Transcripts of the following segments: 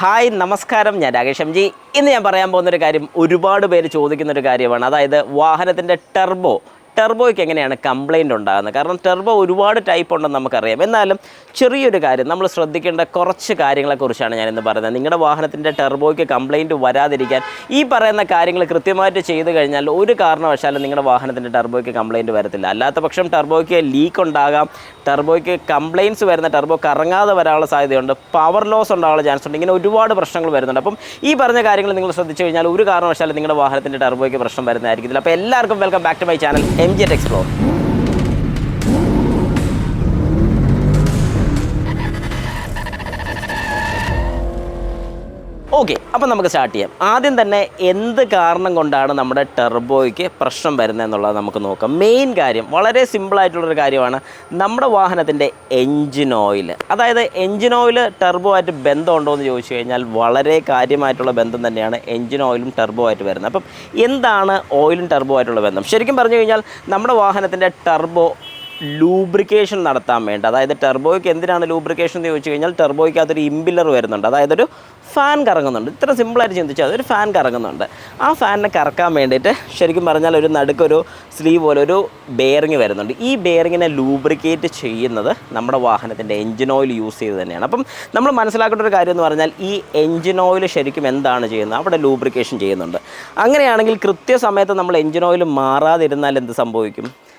Hi നമസ്കാരം. ഞാൻ Rakesh M G. ഇന്ന് ഞാൻ പറയാൻ പോകുന്ന ഒരു കാര്യം ഒരുപാട് പേര് ചോദിക്കുന്ന ഒരു കാര്യമാണ്. അതായത് വാഹനത്തിന്റെ ടെർബോ ടെർബോയ്ക്ക് എങ്ങനെയാണ് കംപ്ലയിന്റ് ഉണ്ടാകുന്നത്? കാരണം ടെർബോ ഒരുപാട് ടൈപ്പ് ഉണ്ടെന്ന് നമുക്കറിയാം. എന്നാലും ചെറിയൊരു കാര്യം നമ്മൾ ശ്രദ്ധിക്കേണ്ട കുറച്ച് കാര്യങ്ങളെക്കുറിച്ചാണ് ഞാൻ ഇന്ന് പറയുന്നത്. നിങ്ങളുടെ വാഹനത്തിന്റെ ടെർബോയ്ക്ക് കംപ്ലയിന്റ് വരാതിരിക്കാൻ ഈ പറയുന്ന കാര്യങ്ങൾ കൃത്യമായിട്ട് ചെയ്തു കഴിഞ്ഞാൽ ഒരു കാരണവശാലും നിങ്ങളുടെ വാഹനത്തിന്റെ ടെർബോയ്ക്ക് കംപ്ലയിന്റ് വരത്തില്ല. അല്ലാത്ത പക്ഷം ടെർബോയ്ക്ക് ലീക്ക് ഉണ്ടാകാം. ടെർബോയ്ക്ക് കംപ്ലയിൻസ് വരുന്ന ടെർബോ കറങ്ങാതെ വരാനുള്ള സാധ്യതയുണ്ട്. പവർ ലോസ് ഉണ്ടാകാനുള്ള ചാൻസ് ഉണ്ട്. ഇങ്ങനെ ഒരുപാട് പ്രശ്നങ്ങൾ വരുന്നുണ്ട്. അപ്പം ഈ പറഞ്ഞ കാര്യങ്ങൾ നിങ്ങൾ ശ്രദ്ധിച്ചു കഴിഞ്ഞാൽ ഒരു കാരണവശാലും നിങ്ങളുടെ വാഹനത്തിന്റെ ടെർബോയ്ക്ക് പ്രശ്നം വരുന്നതായിരിക്കില്ല അപ്പോൾ എല്ലാവർക്കും welcome back to my channel M G explore okay അപ്പം നമുക്ക് സ്റ്റാർട്ട് ചെയ്യാം. ആദ്യം തന്നെ എന്ത് കാരണം കൊണ്ടാണ് നമ്മുടെ ടെർബോയ്ക്ക് പ്രശ്നം വരുന്നത് എന്നുള്ളത് നമുക്ക് നോക്കാം. മെയിൻ കാര്യം വളരെ സിമ്പിളായിട്ടുള്ളൊരു കാര്യമാണ് നമ്മുടെ വാഹനത്തിന്റെ എൻജിൻ ഓയിൽ അതായത് എൻജിൻ ഓയിൽ ടെർബോ ആയിട്ട് ബന്ധമുണ്ടോ എന്ന് ചോദിച്ചു കഴിഞ്ഞാൽ വളരെ കാര്യമായിട്ടുള്ള ബന്ധം തന്നെയാണ് എൻജിൻ ഓയിലും ടെർബോ ആയിട്ട് വരുന്നത്. അപ്പം എന്താണ് ഓയിലും ടെർബോ ആയിട്ടുള്ള ബന്ധം? ശരിക്കും പറഞ്ഞു കഴിഞ്ഞാൽ നമ്മുടെ വാഹനത്തിന്റെ ടെർബോ ലൂബ്രിക്കേഷൻ നടത്താൻ വേണ്ടി. അതായത് ടെർബോയ്ക്ക് എന്തിനാണ് ലൂബ്രിക്കേഷൻ എന്ന് ചോദിച്ചു കഴിഞ്ഞാൽ ടെർബോയ്ക്ക് അതൊരു ഇമ്പില്ലർ വരുന്നുണ്ട്. അതായത് ഒരു ഫാൻ കറങ്ങുന്നുണ്ട്. ഇത്ര സിമ്പിളായിട്ട് ചിന്തിച്ചാൽ അതൊരു ഫാൻ കറങ്ങുന്നുണ്ട്. ആ ഫാനിനെ കറക്കാൻ വേണ്ടിയിട്ട് ശരിക്കും പറഞ്ഞാൽ ഒരു നടുക്കൊരു സ്ലീവ് പോലെ ഒരു ബെയറിങ് വരുന്നുണ്ട്. ഈ ബെയറിങ്ങിനെ ലൂബ്രിക്കേറ്റ് ചെയ്യുന്നത് നമ്മുടെ വാഹനത്തിന്റെ എഞ്ചിൻ ഓയിൽ യൂസ് ചെയ്ത് തന്നെയാണ്. അപ്പം നമ്മൾ മനസ്സിലാക്കേണ്ട ഒരു കാര്യം എന്ന് പറഞ്ഞാൽ ഈ എഞ്ചിൻ ഓയിൽ ശരിക്കും എന്താണ് ചെയ്യുന്നത്? അവിടെ ലൂബ്രിക്കേഷൻ ചെയ്യുന്നുണ്ട്. അങ്ങനെയാണെങ്കിൽ കൃത്യസമയത്ത് നമ്മൾ എഞ്ചിൻ ഓയിൽ മാറാതിരുന്നാൽ എന്ത് സംഭവിക്കും?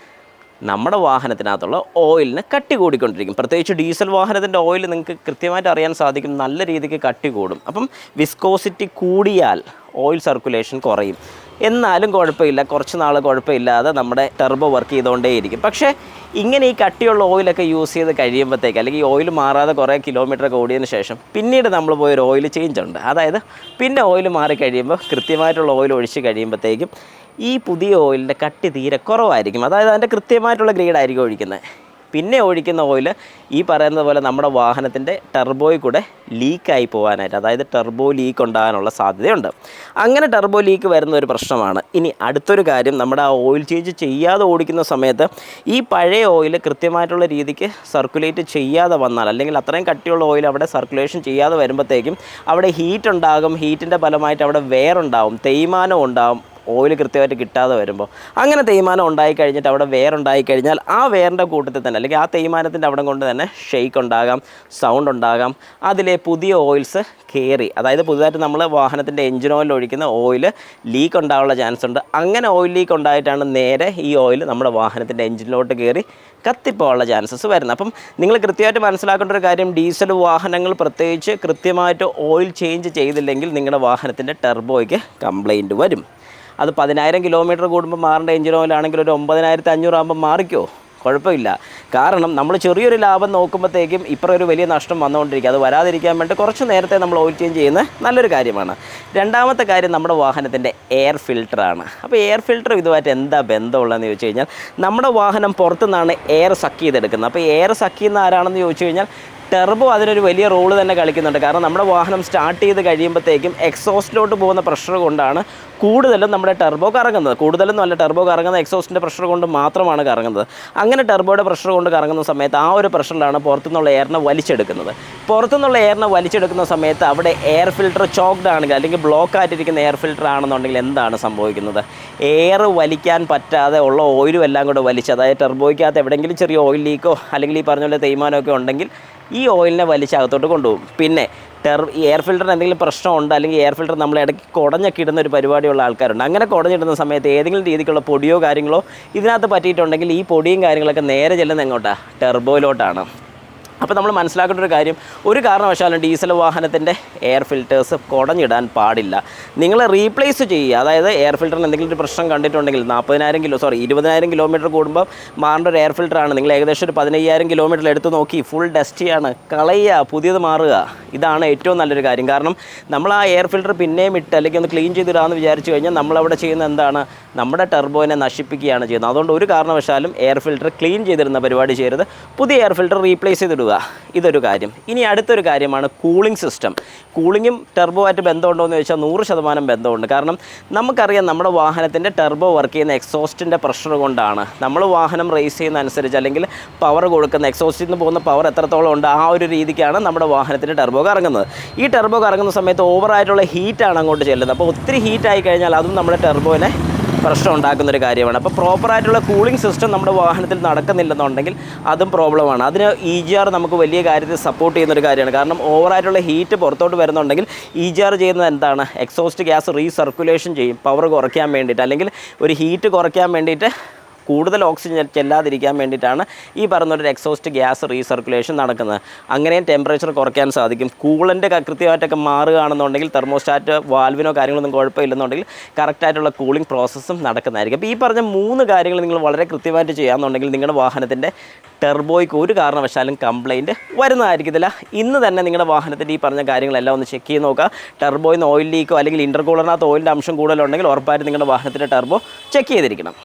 നമ്മുടെ വാഹനത്തിനകത്തുള്ള ഓയിലിന് കട്ടി കൂടിക്കൊണ്ടിരിക്കും പ്രത്യേകിച്ച് ഡീസൽ വാഹനത്തിന്റെ ഓയിൽ നിങ്ങൾക്ക് കൃത്യമായിട്ട് അറിയാൻ സാധിക്കും. നല്ല രീതിക്ക് കട്ടി കൂടും അപ്പം വിസ്കോസിറ്റി കൂടിയാൽ ഓയിൽ സർക്കുലേഷൻ കുറയും. എന്നാലും കുഴപ്പമില്ല. കുറച്ച് നാൾ കുഴപ്പമില്ലാതെ നമ്മുടെ ടെർബോ വർക്ക് ചെയ്തുകൊണ്ടേയിരിക്കും. പക്ഷേ ഇങ്ങനെ ഈ കട്ടിയുള്ള ഓയിലൊക്കെ യൂസ് ചെയ്ത് കഴിയുമ്പോഴത്തേക്ക് അല്ലെങ്കിൽ ഓയിൽ മാറാതെ കുറേ കിലോമീറ്റർ ഒക്കെ ഓടിയതിന് ശേഷം പിന്നീട് നമ്മൾ പോയൊരു ഓയിൽ ചേഞ്ച് ഉണ്ട്. അതായത് പിന്നെ ഓയിൽ മാറി കഴിയുമ്പോൾ കൃത്യമായിട്ടുള്ള ഓയിൽ ഒഴിച്ച് കഴിയുമ്പോഴത്തേക്കും ഈ പുതിയ ഓയിലിന്റെ കട്ടി തീരെ കുറവായിരിക്കും. അതായത് അതിന്റെ കൃത്യമായിട്ടുള്ള ഗ്രേഡായിരിക്കും ഒഴിക്കുന്നത്. പിന്നെ ഒഴിക്കുന്ന ഓയിൽ ഈ പറയുന്നത് പോലെ നമ്മുടെ വാഹനത്തിന്റെ ടെർബോയിൽ കൂടെ ലീക്കായി പോകാനായിട്ട് അതായത് ടെർബോ ലീക്ക് ഉണ്ടാകാനുള്ള സാധ്യതയുണ്ട്. അങ്ങനെ ടെർബോ ലീക്ക് വരുന്ന ഒരു പ്രശ്നമാണ്. ഇനി അടുത്തൊരു കാര്യം നമ്മുടെ ആ ഓയിൽ ചേഞ്ച് ചെയ്യാതെ ഓടിക്കുന്ന സമയത്ത് ഈ പഴയ ഓയിൽ കൃത്യമായിട്ടുള്ള രീതിക്ക് സർക്കുലേറ്റ് ചെയ്യാതെ വന്നാൽ അല്ലെങ്കിൽ അത്രയും കട്ടിയുള്ള ഓയിൽ അവിടെ സർക്കുലേഷൻ ചെയ്യാതെ വരുമ്പോഴത്തേക്കും അവിടെ ഹീറ്റ് ഉണ്ടാകും ഹീറ്റിന്റെ ഫലമായിട്ട് അവിടെ വേറുണ്ടാവും തേയ്മാനം ഉണ്ടാകും ഓയിൽ കൃത്യമായിട്ട് കിട്ടാതെ വരുമ്പോൾ അങ്ങനെ തേയ്മാനം ഉണ്ടായി കഴിഞ്ഞിട്ട് അവിടെ വേറുണ്ടായി കഴിഞ്ഞാൽ ആ വേറിന്റെ കൂട്ടത്തിൽ തന്നെ അല്ലെങ്കിൽ ആ തേയ്മാനത്തിന്റെ അവിടെ കൊണ്ട് തന്നെ ഷെയ്ക്ക് ഉണ്ടാകാം സൗണ്ട് ഉണ്ടാകാം. അതിലെ പുതിയ ഓയിൽസ് കയറി അതായത് പുതുതായിട്ട് നമ്മൾ വാഹനത്തിന്റെ എഞ്ചിൻ ഓയിൽ ഒഴിക്കുന്ന ഓയിൽ ലീക്ക് ഉണ്ടാകാനുള്ള ചാൻസ് ഉണ്ട്. അങ്ങനെ ഓയിൽ ലീക്ക് ഉണ്ടായിട്ടാണ് നേരെ ഈ ഓയിൽ നമ്മുടെ വാഹനത്തിന്റെ എഞ്ചിനിലോട്ട് കയറി കത്തിപ്പോകാനുള്ള ചാൻസസ് വരുന്നത്. അപ്പം നിങ്ങൾ കൃത്യമായിട്ട് മനസ്സിലാക്കേണ്ട ഒരു കാര്യം ഡീസൽ വാഹനങ്ങൾ പ്രത്യേകിച്ച് കൃത്യമായിട്ട് ഓയിൽ ചേഞ്ച് ചെയ്തില്ലെങ്കിൽ നിങ്ങളുടെ വാഹനത്തിന്റെ ടെർബോയ്ക്ക് കംപ്ലൈന്റ് വരും. അത് പതിനായിരം കിലോമീറ്റർ കൂടുമ്പോൾ മാറേണ്ട എഞ്ചിൻ ഓയിലാണെങ്കിൽ ഒരു ഒമ്പതിനായിരത്തി അഞ്ഞൂറ് ആകുമ്പോൾ മാറിക്കോ? കുഴപ്പമില്ല. കാരണം നമ്മൾ ചെറിയൊരു ലാഭം നോക്കുമ്പോഴത്തേക്കും ഇപ്പം ഒരു വലിയ നഷ്ടം വന്നുകൊണ്ടിരിക്കുക. അത് വരാതിരിക്കാൻ വേണ്ടി കുറച്ച് നേരത്തെ നമ്മൾ ഓയിൽ ചേഞ്ച് ചെയ്യുന്നത് നല്ലൊരു കാര്യമാണ്. രണ്ടാമത്തെ കാര്യം നമ്മുടെ വാഹനത്തിന്റെ എയർ ഫിൽറ്ററാണ് അപ്പോൾ എയർ ഫിൽറ്റർ ഇതുമായിട്ട് എന്താ ബന്ധമുള്ളതെന്ന് ചോദിച്ചു കഴിഞ്ഞാൽ നമ്മുടെ വാഹനം പുറത്തുനിന്നാണ് എയർ സക്ക് ചെയ്തെടുക്കുന്നത്. അപ്പോൾ എയർ സക്ക് ചെയ്യുന്ന ആരാണെന്ന് ചോദിച്ചു കഴിഞ്ഞാൽ ടെർബോ അതിനൊരു വലിയ റോൾ തന്നെ കളിക്കുന്നുണ്ട്. കാരണം നമ്മുടെ വാഹനം സ്റ്റാർട്ട് ചെയ്ത് കഴിയുമ്പോഴത്തേക്കും എക്സോസ്റ്റിലോട്ട് പോകുന്ന പ്രഷർ കൊണ്ടാണ് കൂടുതലും നമ്മുടെ ടെർബോ കറങ്ങുന്നത്. കൂടുതലും നല്ല ടെർബോ കറങ്ങുന്ന എക്സോസ്റ്റിന്റെ പ്രഷർ കൊണ്ട് മാത്രമാണ് കറങ്ങുന്നത്. അങ്ങനെ ടെർബോയുടെ പ്രഷർ കൊണ്ട് കറങ്ങുന്ന സമയത്ത് ആ ഒരു പ്രഷറിലാണ് പുറത്തുനിന്നുള്ള എയറിനെ വലിച്ചെടുക്കുന്നത്. പുറത്തുനിന്നുള്ള എയറിനെ വലിച്ചെടുക്കുന്ന സമയത്ത് അവിടെ എയർ ഫിൽട്ടർ ചോക്ക്ഡ് ആണെങ്കിൽ അല്ലെങ്കിൽ ബ്ലോക്ക് ആയിട്ടിരിക്കുന്ന എയർ ഫിൽട്ടർ ആണെന്നുണ്ടെങ്കിൽ എന്താണ് സംഭവിക്കുന്നത്? എയർ വലിക്കാൻ പറ്റാതെ ഉള്ള ഓയിലും എല്ലാം കൂടെ വലിച്ച് അതായത് ടെർബോയ്ക്കകത്ത് എവിടെയെങ്കിലും ചെറിയ ഓയിൽ ലീക്കോ അല്ലെങ്കിൽ ഈ പറഞ്ഞ പോലെ തേയ്മാനമൊക്കെ ഉണ്ടെങ്കിൽ ഈ ഓയിലിനെ വലിച്ച് അകത്തോട്ട് കൊണ്ടുപോകും. പിന്നെ ടെർ എയർ ഫിൽറ്ററിന് എന്തെങ്കിലും പ്രശ്നമുണ്ട് അല്ലെങ്കിൽ എയർ ഫിൽറ്റർ നമ്മൾ ഇടയ്ക്ക് കുടഞ്ഞൊക്കെ ഇടുന്ന ഒരു പരിപാടിയുള്ള ആൾക്കാരുണ്ട്. അങ്ങനെ കുടഞ്ഞിടുന്ന സമയത്ത് ഏതെങ്കിലും രീതിക്കുള്ള പൊടിയോ കാര്യങ്ങളോ ഇതിനകത്ത് പറ്റിയിട്ടുണ്ടെങ്കിൽ ഈ പൊടിയും കാര്യങ്ങളൊക്കെ നേരെ ചെല്ലുന്നത് എങ്ങോട്ടാണ് ടെർബോയിലോട്ടാണ് അപ്പോൾ നമ്മൾ മനസ്സിലാക്കേണ്ട ഒരു കാര്യം ഒരു കാരണവശാലും ഡീസൽ വാഹനത്തിന്റെ എയർ ഫിൽറ്റേഴ്സ് കുടഞ്ഞിടാൻ പാടില്ല. നിങ്ങൾ റീപ്ലേസ് ചെയ്യുക അതായത് എയർ ഫിൽറ്ററിന് എന്തെങ്കിലും ഒരു പ്രശ്നം കണ്ടിട്ടുണ്ടെങ്കിൽ നാൽപ്പതിനായിരം കിലോ സോറി ഇരുപതിനായിരം കിലോമീറ്റർ കൂടുമ്പോൾ മാറേണ്ട ഒരു എയർ ഫിൽറ്ററാണ് നിങ്ങൾ ഏകദേശം ഒരു പതിനയ്യായിരം കിലോമീറ്റർ എടുത്ത് നോക്കി ഫുൾ ഡസ്റ്റിയാണ് കളയുക പുതിയത് മാറുക. ഇതാണ് ഏറ്റവും നല്ലൊരു കാര്യം. കാരണം നമ്മൾ ആ എയർ ഫിൽറ്റർ പിന്നെയും ഇട്ട് അല്ലെങ്കിൽ ഒന്ന് ക്ലീൻ ചെയ്തിടാമെന്ന് വിചാരിച്ചു കഴിഞ്ഞാൽ നമ്മളവിടെ ചെയ്യുന്ന എന്താണ്? നമ്മുടെ ടെർബോനെ നശിപ്പിക്കുകയാണ് ചെയ്യുന്നത്. അതുകൊണ്ട് ഒരു കാരണവശാലും എയർ ഫിൽറ്റർ ക്ലീൻ ചെയ്തിരുന്ന പരിപാടി ചെയ്യരുത്. പുതിയ എയർ ഫിൽറ്റർ റീപ്ലേസ് ചെയ്തിടുക. പോവുക. ഇതൊരു കാര്യം. ഇനി അടുത്തൊരു കാര്യമാണ് കൂളിംഗ് സിസ്റ്റം കൂളിങ്ങും ടെർബോ ആയിട്ട് ബന്ധമുണ്ടോ എന്ന് ചോദിച്ചാൽ നൂറ് ശതമാനം ബന്ധമുണ്ട്. കാരണം നമുക്കറിയാം നമ്മുടെ വാഹനത്തിന്റെ ടെർബോ വർക്ക് ചെയ്യുന്ന എക്സോസ്റ്റിന്റെ പ്രഷർ കൊണ്ടാണ്. നമ്മൾ വാഹനം റേസ് ചെയ്യുന്ന അനുസരിച്ച് അല്ലെങ്കിൽ പവർ കൊടുക്കുന്ന എക്സോസ്റ്റിൽ നിന്ന് പോകുന്ന പവർ എത്രത്തോളം ഉണ്ട് ആ ഒരു രീതിക്കാണ് നമ്മുടെ വാഹനത്തിന്റെ ടെർബോ കറങ്ങുന്നത്. ഈ ടെർബോ കറങ്ങുന്ന സമയത്ത് ഓവറായിട്ടുള്ള ഹീറ്റാണ് അങ്ങോട്ട് ചെല്ലുന്നത്. അപ്പോൾ ഒത്തിരി ഹീറ്റായി കഴിഞ്ഞാൽ അതും നമ്മുടെ ടെർബോനെ പ്രശ്നം ഉണ്ടാക്കുന്ന ഒരു കാര്യമാണ്. അപ്പോൾ പ്രോപ്പറായിട്ടുള്ള കൂളിംഗ് സിസ്റ്റം നമ്മുടെ വാഹനത്തിൽ നടക്കുന്നില്ലെന്നുണ്ടെങ്കിൽ അതും പ്രോബ്ലമാണ്. അതിന് ഇ ജി ആർ നമുക്ക് വലിയ കാര്യത്തിൽ സപ്പോർട്ട് ചെയ്യുന്ന ഒരു കാര്യമാണ്. കാരണം ഓവറായിട്ടുള്ള ഹീറ്റ് പുറത്തോട്ട് വരുന്നുണ്ടെങ്കിൽ ഇ ജി ആർ ചെയ്യുന്നത് എന്താണ്? എക്സോസ്റ്റ് ഗ്യാസ് റീസർക്കുലേഷൻ ചെയ്യും. പവർ കുറയ്ക്കാൻ വേണ്ടിയിട്ട്. അല്ലെങ്കിൽ ഒരു ഹീറ്റ് കുറയ്ക്കാൻ വേണ്ടിയിട്ട് കൂടുതൽ ഓക്സിജൻ ചെല്ലാതിരിക്കാൻ വേണ്ടിയിട്ടാണ് ഈ പറഞ്ഞൊരു എക്സോസ്റ്റ് ഗ്യാസ് റീസർക്കുലേഷൻ നടക്കുന്നത്. അങ്ങനെയും ടെമ്പറേച്ചർ കുറയ്ക്കാൻ സാധിക്കും. കൂളന്റെ കൃത്യമായിട്ടൊക്കെ മാറുകയാണെന്നുണ്ടെങ്കിൽ തെർമോസ്റ്റാറ്റ് വാൽവിനോ കാര്യങ്ങളൊന്നും കുഴപ്പമില്ലെന്നുണ്ടെങ്കിൽ കറക്റ്റായിട്ടുള്ള കൂളിംഗ് പ്രോസസ്സും നടക്കുന്നതായിരിക്കും. അപ്പോൾ ഈ പറഞ്ഞ മൂന്ന് കാര്യങ്ങൾ നിങ്ങൾ വളരെ കൃത്യമായിട്ട് ചെയ്യാമെന്നുണ്ടെങ്കിൽ നിങ്ങളുടെ വാഹനത്തിന്റെ ടെർബോയ്ക്ക് ഒരു കാരണവശാലും കംപ്ലൈന്റ് വരുന്നതായിരിക്കത്തില്ല. ഇന്ന് തന്നെ നിങ്ങളുടെ വാഹനത്തിന്റെ ഈ പറഞ്ഞ കാര്യങ്ങളെല്ലാം ഒന്ന് ചെക്ക് ചെയ്ത് നോക്കുക. ടെർബോയിൽ നിന്ന് ഓയിൽ ലീക്കോ അല്ലെങ്കിൽ ഇന്റർകൂളറിനകത്ത് ഓയിലിന്റെ അംശം കൂടുതലുണ്ടെങ്കിൽ ഉറപ്പായിട്ട് നിങ്ങളുടെ വാഹനത്തിന്റെ ടെർബോ ചെക്ക് ചെയ്തിരിക്കണം.